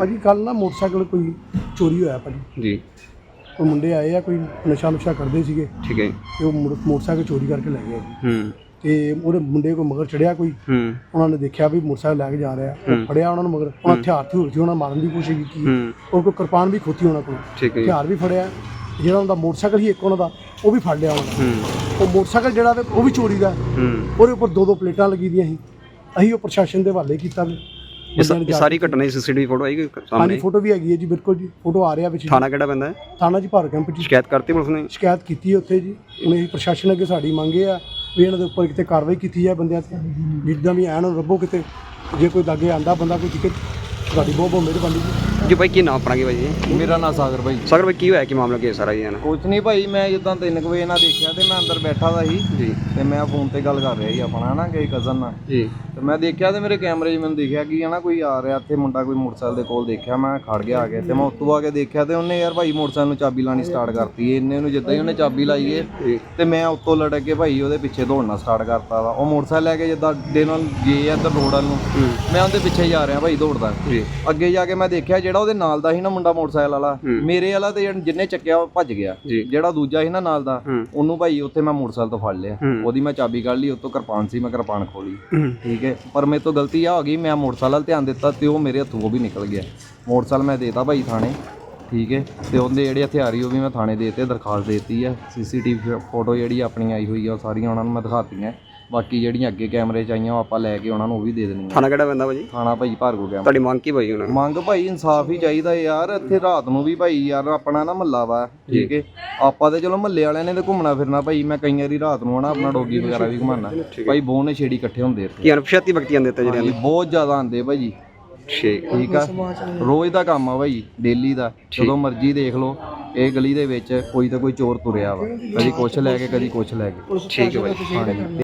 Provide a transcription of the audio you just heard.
ਭਾਜੀ ਕੱਲ ਨਾ ਮੋਟਰਸਾਈਕਲ ਕੋਈ ਚੋਰੀ ਹੋਇਆ ਭਾਜੀ। ਜੀ। ਕੋਈ ਮੁੰਡੇ ਆਏ ਆ ਕੋਈ ਨਸ਼ਾ ਨੁਸ਼ਾ ਕਰਦੇ ਸੀਗੇ। ਠੀਕ ਹੈ ਤੇ ਉਹ ਮੁੜ- ਮੋਟਰਸਾਈਕਲ ਚੋਰੀ ਕਰਕੇ ਲੈ ਗਏ ਜੀ। ਹੂੰ। ਤੇ ਉਹਦੇ ਮੁੰਡੇ ਕੋ ਮਗਰ ਚੜਿਆ ਕੋਈ? ਹੂੰ। ਉਹਨਾਂ ਨੇ ਦੇਖਿਆ ਵੀ ਮੋਟਰਸਾਈਕਲ ਲੈ ਕੇ ਜਾ ਰਿਹਾ। ਉਹ ਫੜਿਆ ਉਹਨਾਂ ਨੂੰ ਮਗਰ। ਉਹਨਾਂ ਹਥਿਆਰ ਥਿਉਰ ਸੀ ਉਹਨਾਂ ਮਾਰਨ ਦੀ ਕੋਸ਼ਿਸ਼ ਕੀਤੀ ਹੂੰ। ਉਹ ਕੋਈ ਕਿਰਪਾਨ ਵੀ ਖੋਤੀ ਉਹਨਾਂ ਕੋਲ। ਠੀਕ ਹੈ ਜੀ। ਹਥਿਆਰ ਵੀ ਫੜਿਆ। ਜਿਹੜਾ ਉਹਨਾਂ ਦਾ ਮੋਟਰਸਾਈਕਲ ਸੀ ਇੱਕ ਉਹਨਾਂ ਦਾ ਉਹ ਵੀ ਫੜ ਲਿਆ ਉਹਨਾਂ ਦਾ ਹੂੰ। ਉਹ ਮੋਟਰਸਾਈਕਲ ਜਿਹੜਾ ਤੇ ਉਹ ਵੀ ਚੋਰੀ ਦਾ। ਹੂੰ। ਉਹਦੇ ਉੱਪਰ ਦੋ ਦੋ ਪਲੇਟਾਂ ਲੱਗੀ ਦੀਆਂ ਸੀ। ਅਸੀਂ ਉਹ ਪ੍ਰਸ਼ਾਸਨ ਦੇ ਹਵਾਲੇ ਕੀਤਾ ਵੀ। ਇਹ ਸਾ- ਇਹ ਸਾਰੀ ਘਟਨਾ ਦੀ ਸੀਸੀਟੀਵੀ ਫੋਟੋ ਆਈ ਕੋਈ ਹਾਂਜੀ ਸਾਹਮਣੇ? ਫੋਟੋ ਵੀ ਹੈਗੀ ਹੈ ਜੀ ਬਿਲਕੁਲ ਜੀ ਫੋਟੋ ਆ ਰਿਹਾ ਵਿੱਚ ਜੀ। ਥਾਣਾ ਕਿਹੜਾ ਪੈਂਦਾ ਹੈ? ਥਾਣਾ ਜੀ ਭਾਰ ਕੈਂਪ ਜੀ। ਸ਼ਿਕਾਇਤ ਕਰਤੀ ਪੁਲਿਸ ਨੇ? ਸ਼ਿਕਾਇਤ ਕੀਤੀ ਹੈ ਉੱਥੇ ਜੀ। ਉਹਨੇ ਅਸੀਂ ਪ੍ਰਸ਼ਾਸਨ ਅੱਗੇ ਸਾਡੀ ਮੰਗੇ ਆ ਵੀ ਇਹਨਾਂ ਦੇ ਉੱਪਰ ਕਿਤੇ ਕਾਰਵਾਈ ਕੀਤੀ ਜਾਏ ਬੰਦਿਆਂ ਤੇ। ਜਿੱਦਾਂ ਵੀ ਐਨ ਰੱਬੋ ਕਿਤੇ ਜੇ ਕੋਈ ਲਾਗੇ ਆਂਦਾ ਬੰਦਾ ਕੋਈ ਦਿੱਕਤ ਤੁਹਾਡੀ ਬਹੁਤ ਬਹੁਤ ਮਿਹਰਬਾਨੀ ਜੀ। ਜੀ ਭਾਈ ਕੀ ਨਾਮ ਆਪਣਾ ਕੀ ਭਾਈ ਜੀ? ਮੇਰਾ ਨਾਂ ਸਾਗਰ ਭਾਈ। ਸਾਗਰ ਭਾਈ ਕੀ ਹੋਇਆ? ਕੀ ਮਾਮਲਾ ਕੀ ਹੈ ਸਾਰਾ ਜੀ ਇਹਨਾਂ ਕੁਛ ਨਹੀਂ ਭਾਈ ਮੈਂ ਜਿੱਦਾਂ 3 ਵਜੇ ਨਾਲ ਦੇਖਿਆ ਤੇ ਮੈਂ ਅੰਦਰ ਬੈਠਾ ਦਾ ਸੀ ਜੀ। ਤੇ ਮੈਂ ਫੋਨ ਤੇ ਗੱਲ ਕਰ ਰਿਹਾ ਸੀ ਆਪਣਾ ਨਾ ਕਿਸੇ ਕਜ਼ਨ ਨਾਲ। ਜੀ। ਤੇ ਮੈਂ ਦੇਖਿਆ ਤੇ ਮੇਰੇ ਕੈਮਰੇ 'ਚ ਮੈਨੂੰ ਦਿਖਿਆ ਕਿ ਹਨਾ ਕੋਈ ਆ ਰਿਹਾ ਇੱਥੇ ਮੁੰਡਾ ਕੋਈ ਮੋਟਰਸਾਈਕਲ ਦੇ ਕੋਲ ਦੇਖਿਆ ਮੈਂ ਖੜ ਗਿਆ ਆ ਕੇ। ਤੇ ਮੈਂ ਉੱਤੋਂ ਆ ਕੇ ਦੇਖਿਆ ਤੇ ਉਹਨੇ ਯਾਰ ਭਾਈ ਮੋਟਰਸਾਈਕਲ ਨੂੰ ਚਾਬੀ ਲਾਣੀ ਸਟਾਰਟ ਕਰਤੀ ਇੰਨੇ ਨੂੰ ਜਿੱਦਾਂ ਹੀ ਉਹਨੇ ਚਾਬੀ ਲਾਈ ਏ। ਤੇ ਮੈਂ ਉੱਤੋਂ ਲੜਕ ਕੇ ਭਾਈ ਉਹਦੇ ਪਿੱਛੇ ਦੌੜਨਾ ਸਟਾਰਟ ਕਰਤਾ ਵਾ। ਉਹ ਮੋਟਰਸਾਈਕਲ ਲੈ ਕੇ ਜਿੱਦਾਂ ਅੱਡੇ ਨਾਲ ਗਏ ਆ ਇੱਧਰ ਰੋਡ ਵੱਲ ਨੂੰ। ਮੈਂ ਉਹਦੇ ਪਿੱਛੇ ਜਾ ਰਿਹਾ ਭਾਈ ਦੌੜਦਾ। ਅੱਗੇ ਜਾ ਕੇ ਮੈਂ ਦੇਖਿਆ ਜਿਹੜਾ ਉਹਦੇ ਨਾਲ ਦਾ ਸੀ ਨਾ ਮੁੰਡਾ ਮੋਟਰਸਾਈਕਲ ਵਾਲਾ। ਮੇਰੇ ਵਾਲਾ ਤੇ ਜਿਹਨੇ ਚੱਕਿਆ ਉਹ ਭੱਜ ਗਿਆ। ਜਿਹੜਾ ਦੂਜਾ ਸੀ ਨਾ ਨਾਲ ਦਾ ਉਹਨੂੰ ਭਾਈ ਉੱਥੇ ਮੈਂ ਮੋਟਰਸਾਈਕਲ ਤੋਂ ਫੜ ਲਿਆ। ਉਹਦੀ ਮੈਂ ਚਾਬੀ ਕੱਢ ਲਈ ਉੱਤੋਂ ਕਿਰਪਾਨ ਸੀ ਮੈਂ ਕਿਰਪਾਨ ਖੋਲੀ ਠੀਕ ਹੈ। ਪਰ ਮੇਰੇ ਤੋਂ ਗਲਤੀ ਆ ਹੋ ਗਈ ਮੈਂ ਮੋਟਰਸਾਈਕਲ ਵੱਲ ਧਿਆਨ ਦਿੱਤਾ ਤੇ ਉਹ ਮੇਰੇ ਹੱਥੋਂ ਉਹ ਵੀ ਨਿਕਲ ਗਿਆ। ਮੋਟਰਸਾਈਕਲ ਮੈਂ ਦੇਤਾ ਭਾਈ ਥਾਣੇ। ਠੀਕ ਹੈ। ਤੇ ਉਹਦੇ ਜਿਹੜੇ ਹਥਿਆਰੀ ਉਹ ਵੀ ਮੈਂ ਥਾਣੇ ਦੇਤੇ ਦਰਖਾਸਤ ਦੇਤੀ ਹੈ। ਸੀਸੀਟੀਵੀ ਫੋਟੋ ਜਿਹੜੀ ਆਪਣੀ ਆਈ ਹੋਈ ਆ ਉਹ ਸਾਰੀਆਂ ਉਹਨਾਂ ਨੂੰ ਮੈਂ ਦਿਖਾਤੀਆਂ। ਬਾਕੀ ਜਿਹੜੀਆਂ ਅੱਗੇ ਕੈਮਰੇ ਚ ਆਈਆਂ ਉਹ ਆਪਾਂ ਲੈ ਕੇ ਉਹਨਾਂ ਨੂੰ ਉਹ ਵੀ ਦੇ ਦੇਣੀਆਂ। ਥਾਣਾ ਕਿਹੜਾ ਪੈਂਦਾ ਭਾਜੀ? ਥਾਣਾ ਭਾਈ ਭਾਰਗੋ ਗਿਆ ਤੁਹਾਡੀ ਮੰਗ ਕੀ ਭਾਈ ਉਹਨਾਂ ਨੂੰ ਮੰਗ ਭਾਈ ਇਨਸਾਫ ਹੀ ਚਾਹੀਦਾ ਯਾਰ ਇੱਥੇ ਰਾਤ ਨੂੰ ਵੀ ਭਾਈ ਯਾਰ ਆਪਣਾ ਨਾ ਮਹੱਲਾ ਵਾ ਠੀਕ ਹੈ ਆਪਾਂ ਤੇ ਚਲੋ ਮਹੱਲੇ ਵਾਲਿਆਂ ਨੇ ਤੇ ਘੁੰਮਣਾ ਫਿਰਨਾ ਭਾਈ ਮੈਂ ਕਈ ਵਾਰੀ ਰਾਤ ਨੂੰ ਹਨਾ ਆਪਣਾ ਡੋਗੀ ਵਗੈਰਾ ਵੀ ਘੁਮਾਣਾ ਭਾਈ ਬਹੁਤ ਨੇ ਛੇੜੀ ਇਕੱਠੇ ਹੁੰਦੇ ਇੱਥੇ। ਕੀ ਅਣਪਛਾਤੀ ਵਿਅਕਤੀ ਆਂਦੇ ਤੇ ਜਿਹੜੇ ਬਹੁਤ ਜ਼ਿਆਦਾ ਆਂਦੇ ਭਾਜੀ ਠੀਕ। ਆ? ਰੋਜ਼ ਦਾ ਕੰਮ ਆ ਭਾਈ ਡੇਲੀ ਦਾ। ਜਦੋਂ ਮਰਜ਼ੀ ਦੇਖ ਲਓ ਇਹ ਗਲੀ ਦੇ ਵਿੱਚ ਕੋਈ ਤਾਂ ਕੋਈ ਚੋਰ ਤੁਰਿਆ ਵਾ। ਕਦੀ ਕੁਛ ਲੈ ਕੇ ਕਦੀ ਕੁਛ ਲੈ ਕੇ। ਠੀਕ ਹੈ ਭਾਈ।